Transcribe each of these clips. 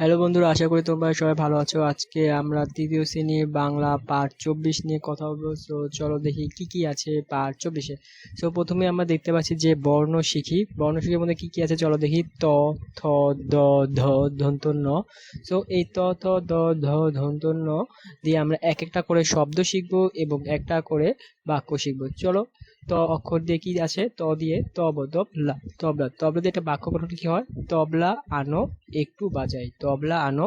Hello বন্ধুরা, আশা করি তোমরা সবাই ভালো আছো। আজকে আমরা তৃতীয় শ্রেণির বাংলা পার্ট চব্বিশ নিয়ে কথা বলব। সো চলো দেখি কি কি আছে পার্ট চব্বিশে। সো প্রথমে আমরা দেখতে পাচ্ছি যে বর্ণ শিখি বর্ণ শিখির মধ্যে কি কি আছে চলো দেখি। ত, থ, দ, ধ ধন্ত ন সো এই ত, থ, দ, ধ ধন্ত ন দিয়ে আমরা এক একটা করে শব্দ শিখব এবং একটা করে বাক্য শিখব। চলো, ত অক্ষর দিয়ে কি আছে? ত দিয়ে তব তবলা তবলা তবলা দিয়ে একটা বাক্য গঠন কি হয়? তবলা আনো একটু বাজাই তবলা আনো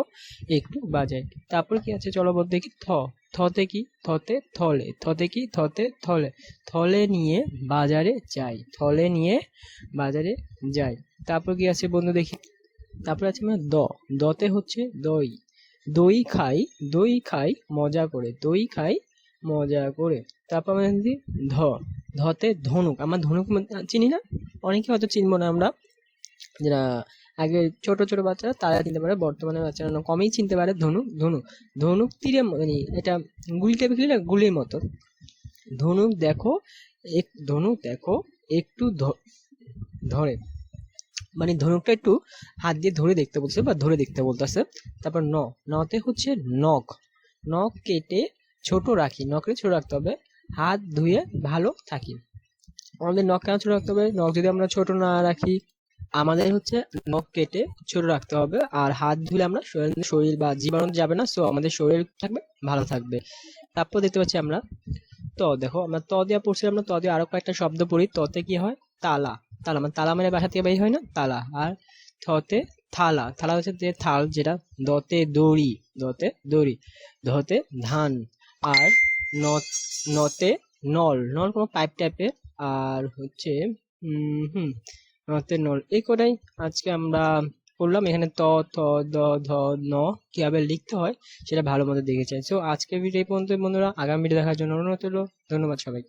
একটু বাজাই তারপর কি আছে? চলো বল দেখি। থ, থতে কি? থতে থলে। থতে কি? থতে থলে। থলে নিয়ে বাজারে যাই। থলে নিয়ে বাজারে যাই। তারপর কি আছে বন্ধু দেখি? তারপর আছে মানে দ। দতে হচ্ছে দই। দই খাই দই খাই মজা করে। দই খাই মজা করে। তারপর কি ধ, ধতে ধনুক। আমরা ধনুক চিনি না? অনেকে হয়তো চিনবো না আমরা। যারা আগে ছোট ছোট বাচ্চারা, তারা চিনতে পারে, বর্তমানে বাচ্চারা কমই চিনতে পারে ধনুক ধনুক। ধনুক তীরে মানে এটা গুলি টাইপের খেলি না, গুলির মতো। ধনুক দেখো, এক, ধনুক দেখো, একটু ধরে। মানে ধনুকটা একটু হাত দিয়ে ধরে দেখতে বলছে বা ধরে দেখতে বলতেছে। তারপর ন, নতে হচ্ছে নখ। নখ কেটে ছোট রাখি নখে ছোট রাখতে হবে, হাত ধুয়ে ভালো থাকি। আমাদের নখ কেন ছোট রাখতে হবে? নখ যদি আমরা ছোট না রাখি, আমাদের হচ্ছে নখ কেটে ছোট রাখতে হবে আর হাত ধুলে আমরা শরীর বা জীবাণু যাবে না সো আমাদের শরীর থাকবে, ভালো থাকবে। তারপর দেখতে পাচ্ছি আমরা ত, দেখো আমরা ত দিয়ে পড়ছিলাম আমরা ত দিয়ে আরও কয়েকটা শব্দ পড়ি। ততে কি হয়? তালা। তালা মানে তালা মানে বাসা থেকে বের হয় না? তালা। আর থতে থালা। থালা হচ্ছে যে থাল যেটা, দতে দড়ি। দতে দড়ি। ধতে ধান। আর নতে নল নল কোনো পাইপ টাইপের আর হচ্ছে হুম নতে নল। এই কটাই আজকে আমরা করলাম। এখানে ত, থ, দ, ধ, ন কীভাবে লিখতে হয় সেটা ভালো মতো দেখেছে সো আজকে ভিডিও এই পর্যন্ত বন্ধুরা। আগামী ভিডিও দেখার জন্য অনুরোধ ধন্যবাদ সবাই